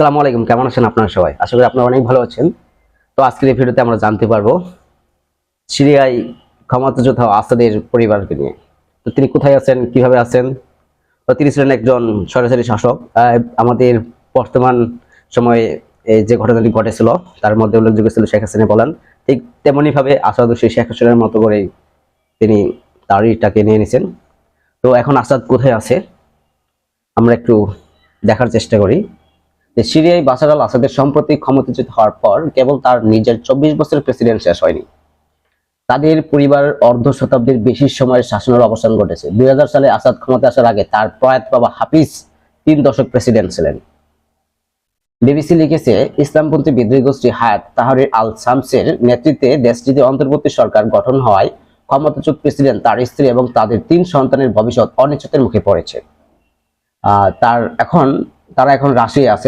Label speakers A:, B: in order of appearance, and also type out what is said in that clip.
A: সালামু আলাইকুম, কেমন আছেন আপনারা সবাই? আশা করি আপনারা অনেক ভালো আছেন। তো আজকের এই ভিডিওতে আমরা জানতে পারব সিরিয়ায় ক্ষমতাযোদ্ধা আসাদের পরিবারকে নিয়ে। তো তিনি কোথায় আছেন, কীভাবে আছেন? তো তিনি ছিলেন একজন সরাসরি শাসক। আমাদের বর্তমান সময়ে এই যে ঘটনাটি ঘটেছিল, তার মধ্যে উল্লেখযোগ্য ছিল শেখ হাসিনা বলেন, ঠিক তেমনি ভাবে আসাদ সেই শেখ হাসিনার মতো করে তিনি তার ইটাকে নিয়ে নিছেন। তো এখন আসাদ কোথায় আছে? আমরা একটু দেখার চেষ্টা করি। যে সিরিয়ায় বাশার আল আসাদের সম্প্রতি ক্ষমতাচ্যুত হওয়ার পর কেবল তার নিজের চব্বিশ বছরের প্রেসিডেন্ট শেষ হয়নি। তাদের পরিবার অর্ধ শতাব্দীর বেশি সময়ের শাসনের অবসান ঘটেছে। দুই সালে আসাদ ক্ষমতা আসার আগে তার প্রয়াত বাবা হাফিজ তিন দশক প্রেসিডেন্ট ছিলেন। বিবিসি লিখেছে, ইসলামপন্থী বিদ্রোহী গোষ্ঠী হায়াত তাহরির আল শামসের নেতৃত্বে দেশটিতে অন্তর্বর্তী সরকার গঠন হওয়ায় ক্ষমতাচ্যুত প্রেসিডেন্ট তার স্ত্রী এবং তাদের তিন সন্তানের ভবিষ্যৎ অনিশ্চিতের মুখে পড়েছে। তার এখন, তারা এখন রাশিয়ায় আছে।